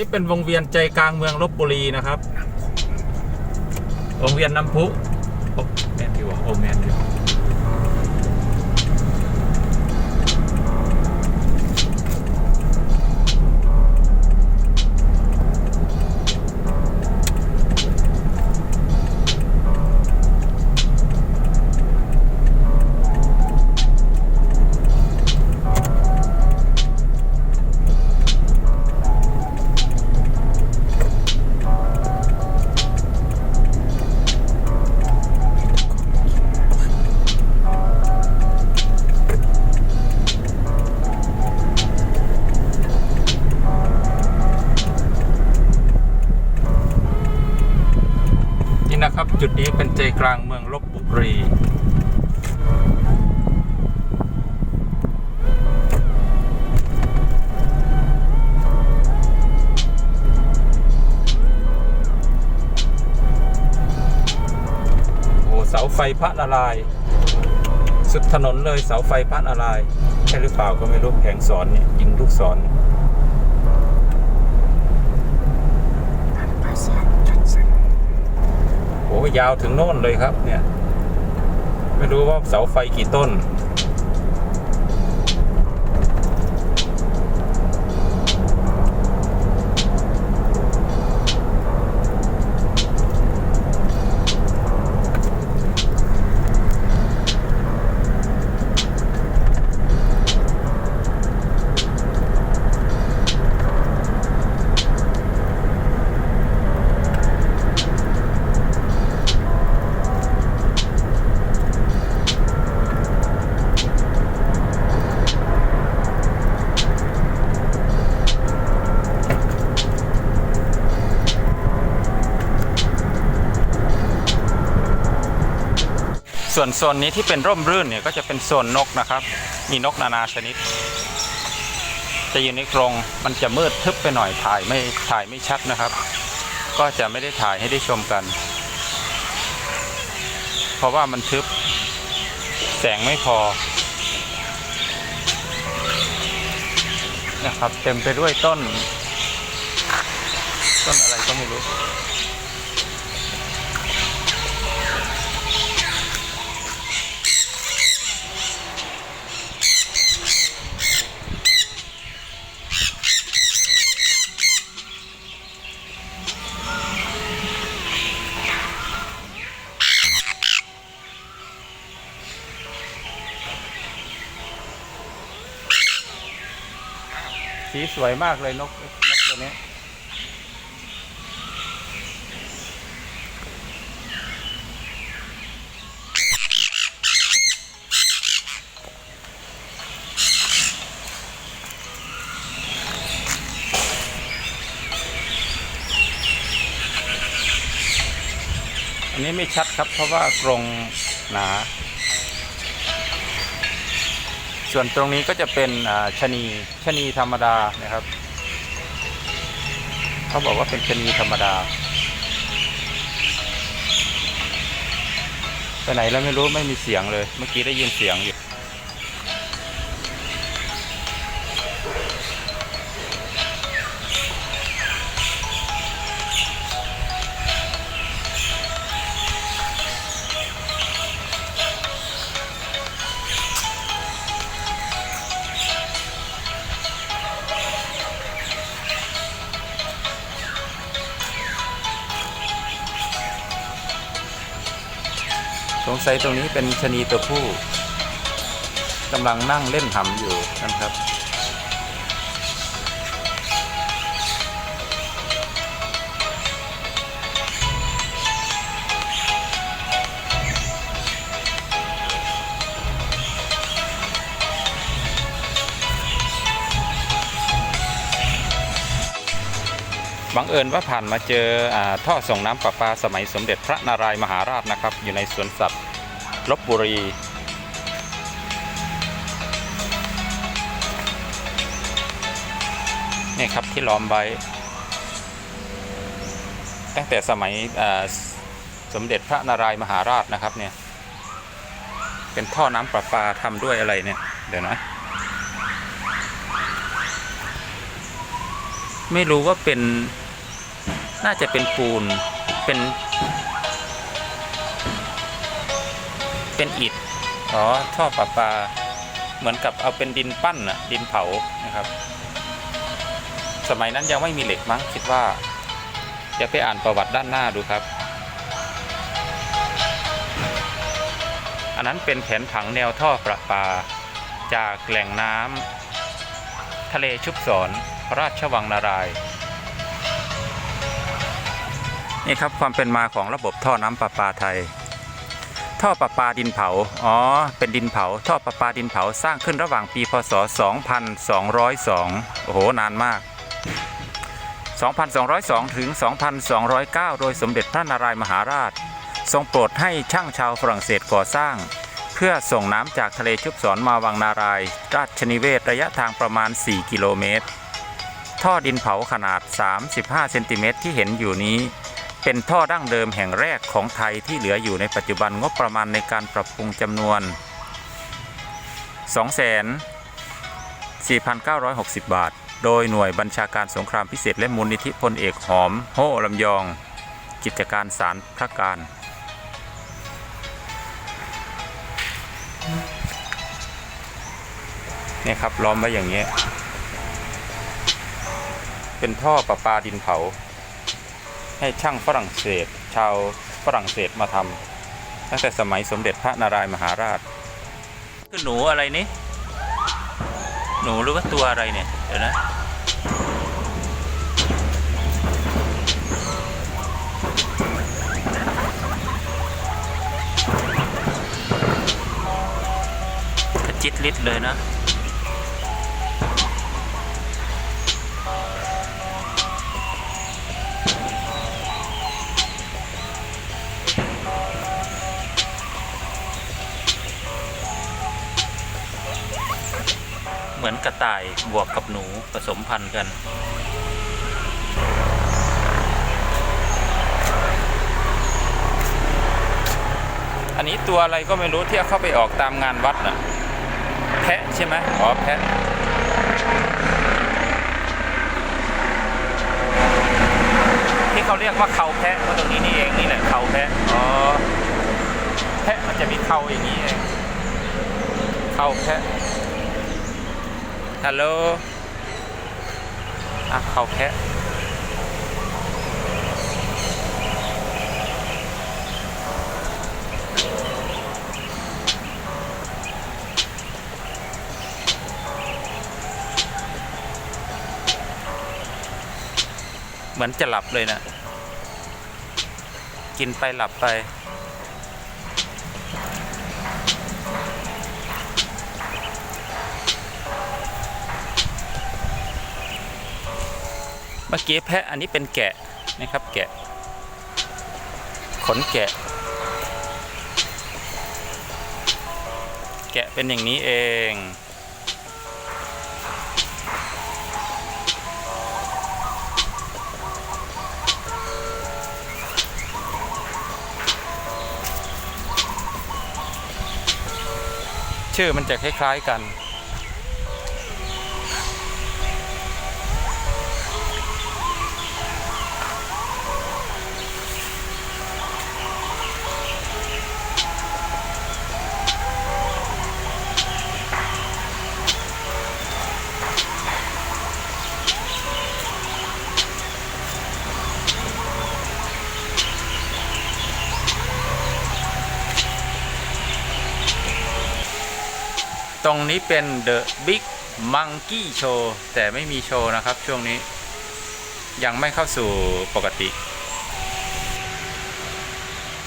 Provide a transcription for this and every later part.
นี่เป็นวงเวียนใจกลางเมืองลบบุรีนะครับ วงเวียนน้ำพุโอ้แมนดีวะโอ้แมนดีวะ จุดนี้เป็นใจกลางเมืองลบบุรีโอ้เสาไฟพระนาราย สุดถนนเลยเสาไฟพระนาราย ใช่หรือเปล่าก็ไม่รู้แผงสอนเนี่ยยิงลูกศรเนี่ย โอ้ยาวถึงโน่นเลยครับเนี่ย ไม่รู้ว่าเสาไฟกี่ต้น ส่วนโซนนี้ที่เป็นร่มรื่นเนี่ยก็จะเป็นโซนนกนะครับ มีนกนานาชนิด จะอยู่ในกรงมันจะมืดทึบไปหน่อยถ่ายไม่ถ่ายไม่ชัดนะครับ ก็จะไม่ได้ถ่ายให้ได้ชมกัน เพราะว่ามันทึบแสงไม่พอนะครับเต็มไปด้วยต้น ต้นอะไรก็ไม่รู้ วยมากเลยนกนกตัวนี้อันนี้ไม่ชัดครับเพราะว่ากรงหนา ส่วนตรงนี้ก็จะเป็นชะนีชะนีธรรมดานะครับ เขาบอกว่าเป็นชะนีธรรมดาไปไหนแล้วไม่รู้ไม่มีเสียงเลย เมื่อกี้ได้ยินเสียงอยู่ สงสัยตรงนี้เป็นชนีตัวผู้กำลังนั่งเล่นหำอยู่นะครับบังเอิญว่าผ่านมาเจออท่อส่งน้ำประปาสมัยสมเด็จพระนารายมหาราชนะครับ อยู่ในสวนสัตว์ ลบบุรี นี่ครับที่ล้อมไว้ ตั้งแต่สมัยสมเด็จพระนารายมหาราชนะครับเนี่ย เป็นท่อน้ำประปาทำด้วยอะไรเนี่ย เดี๋ยวนะ ไม่รู้ว่าเป็นน่าจะเป็นปูนเป็น เป็นอิฐอ๋อท่อประปา เหมือนกับเอาเป็นดินปั้นน่ะดินเผานะครับ สมัยนั้นยังไม่มีเหล็กมั้งคิดว่าเดี๋ยวไปอ่านประวัติด้านหน้าดูครับ อันนั้นเป็นแผนผังแนวท่อประปา จากแหล่งน้ำทะเลชุบสอนพระราชวังนารายนี่ครับความเป็นมาของระบบท่อน้ำประปาไทย ท่อประปาดินเผา อ๋อ เป็นดินเผา ท่อประปาดินเผาสร้างขึ้นระหว่างปีพศ 2202 โอ้โห นานมาก 2,202 ถึง 2,209 โดยสมเด็จพระนารายมหาราช ทรงโปรดให้ช่างชาวฝรั่งเศสก่อสร้าง เพื่อส่งน้ำจากทะเลชุบสอนมาวังนาราย ราชนิเวศระยะทางประมาณ 4 กิโลเมตร ท่อดินเผาขนาด 35 เซนติเมตรที่เห็นอยู่นี้ เป็นท่อดั้งเดิมแห่งแรกของไทยที่เหลืออยู่ในปัจจุบันงบประมาณในการปรับปรุงจำนวน 2,4,960 บาท โดยหน่วยบัญชาการสงครามพิเศษและมูลนิธิพลเอกหอม โฮลำยอง กิจการสารพระการ เนี่ยครับล้อมไว้อย่างเงี้ย เป็นท่อประปาดินเผา ให้ช่างฝรั่งเศส ชาวฝรั่งเศสมาทำตั้งแต่สมัยสมเด็จพระนารายมหาราชคือหนูอะไรนี่หนูหรือว่าตัวอะไรเนี่ยเดี๋ยวนะกระจิตลิดเลยนะ เหมือนกระต่ายบวกกับหนูผสมพันธุ์กัน อันนี้ตัวอะไรก็ไม่รู้ที่เอาเข้าไปออกตามงานวัดน่ะ แพะใช่ไหมอ๋อแพะที่เขาเรียกว่าเขาแพะก็ตรงนี้นี่เองนี่แหละเขาแพะอ๋อแพะมันจะมีเขาอย่างนี้เองเขาแพะ ฮัลโหลอะเขาแพะเหมือนจะหลับเลยนะ กินไปหลับไป เมื่อกี้แพะอันนี้เป็นแกะนะครับแกะ ขนแกะ แกะเป็นอย่างนี้เองชื่อมันจะคล้าย ๆ กัน ตรงนี้เป็น The Big Monkey Show แต่ไม่มีโชว์นะครับช่วงนี้ ยังไม่เข้าสู่ปกติ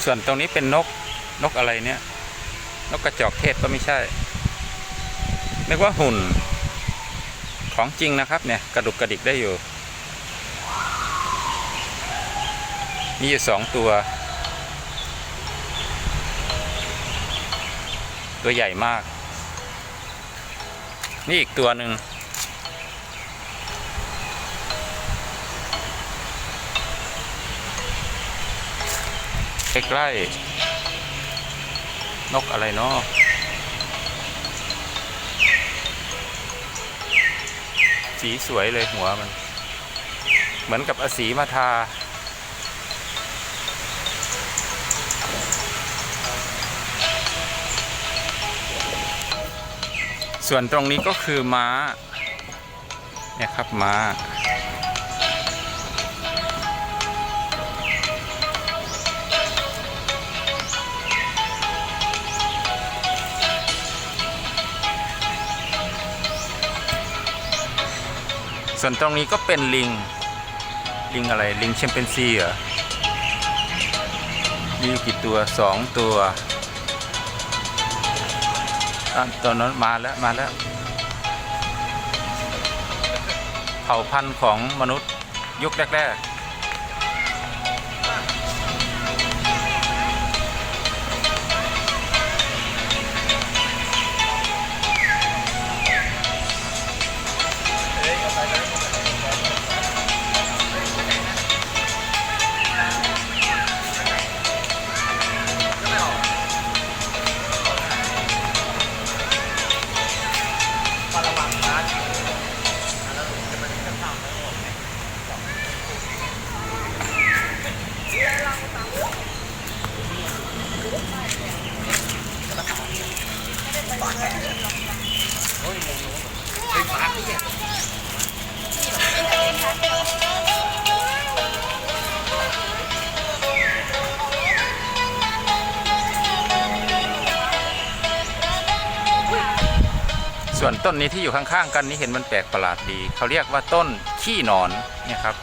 ส่วนตรงนี้เป็นนกนกอะไรเนี่ย นกกระจอกเทศก็ไม่ใช่นึกว่าหุ่นของจริงนะครับเนี่ยกระดุกกระดิกได้อยู่ มีอยู่สองตัว ตัวใหญ่มาก นี่อีกตัวหนึ่งใกล้ๆนกอะไรเนาะสีสวยเลยหัวมัน เหมือนกับอสีมาทา ส่วนตรงนี้ก็คือม้าเนี่ยครับม้า ส่วนตรงนี้ก็เป็นลิง ลิงอะไร ลิงแชมเปญซีเหรอมีอยู่กี่ตัวสองตัว ตอนนั้นมาแล้วมาแล้ว เผ่าพันธุ์ของมนุษย์ยุคแรก ๆ ส่วนต้นนี้ที่อยู่ข้างๆกันนี่เห็นมันแปลกประหลาดดี เขาเรียกว่าต้นขี้นอนเนี่ยครับ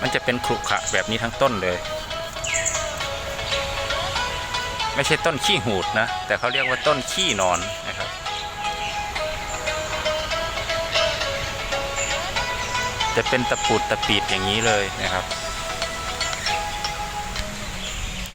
มันจะเป็นขรุขระแบบนี้ทั้งต้นเลย ไม่ใช่ต้นขี้หูดนะ แต่เขาเรียกว่าต้นขี้นอนนะครับจะเป็นตะปูดตะปีดอย่างนี้เลยนะครับ